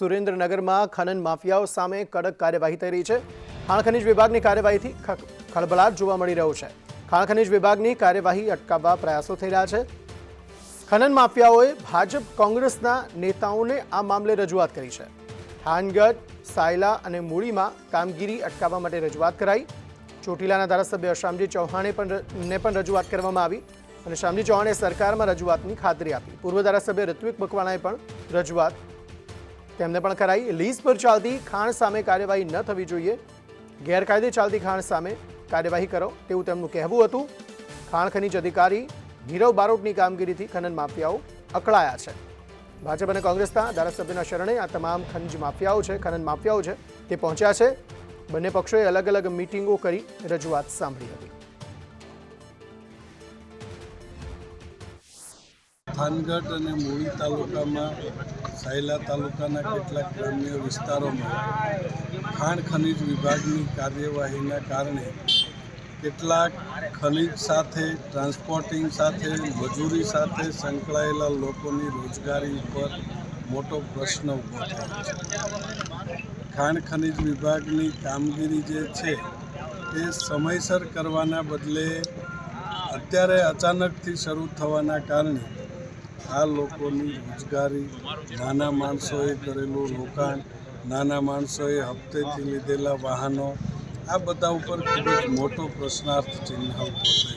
સુરેન્દ્રનગરમાં ખનન માફિયાઓ સામે કડક કાર્યવાહી થઈ રહી છે. ખાણ ખનીજ વિભાગની કાર્યવાહીથી ખળભળાટ જોવા મળી રહ્યો છે. ખાણ ખનિજ વિભાગની કાર્યવાહી અટકાવવા પ્રયાસો થઈ રહ્યા છે. ખનન માફિયાઓએ ભાજપ કોંગ્રેસના નેતાઓને આ મામલે રજૂઆત કરી છે. હાનગઢ સાયલા અને મૂળીમાં કામગીરી અટકાવવા માટે રજૂઆત કરાઈ. ચોટીલાના ધારાસભ્ય શામજી ચૌહાણે પણ ને પણ રજૂઆત કરવામાં આવી અને શામજી ચૌહાણે સરકારમાં રજૂઆતની ખાતરી આપી. પૂર્વ ધારાસભ્ય ઋત્વિક મકવાણાએ પણ રજૂઆત તેમને પણ કરાઈ. લીઝ પર ચાલતી ખાણ સામે કાર્યવાહી ન થવી જોઈએ. ગેરકાયદે ચાલતી ખાણ સામે કાર્યવાહી કરો તેવું તેમનું કહેવું હતું. ખાણ ખનીજ અધિકારી નીરવ બારોટની કામગીરીથી ખનન માફિયાઓ અકળાયા છે. ભાજપ અને કોંગ્રેસના ધારાસભ્યના શરણે આ તમામ ખનીજ માફિયાઓ છે, ખનન માફિયાઓ છે, તે પહોંચ્યા છે. બંને પક્ષોએ અલગ અલગ મિટિંગો કરી રજૂઆત સાંભળી હતી. થાનગઢ અને મૂળી તાલુકામાં સાયલા તાલુકાના કેટલાક ગ્રામ્ય વિસ્તારોમાં ખાણ ખનિજ વિભાગની કાર્યવાહીના કારણે કેટલાક ખનિજ સાથે, ટ્રાન્સપોર્ટિંગ સાથે, મજૂરી સાથે સંકળાયેલા લોકોની રોજગારી ઉપર મોટો પ્રશ્ન ઊભો થયો છે. ખાણ ખનિજ વિભાગની કામગીરી જે છે, એ સમયસર કરવાના બદલે અત્યારે અચાનકથી શરૂ થવાના કારણે આ લોકોની રોજગારી નાના માણસોએ કરેલું રોકાણ, નાના માણસોએ હપ્તેથી લીધેલા વાહનો, આ બધા ઉપર ખૂબ જ મોટો પ્રશ્નાર્થ ચિહ્ન ઊભો થયો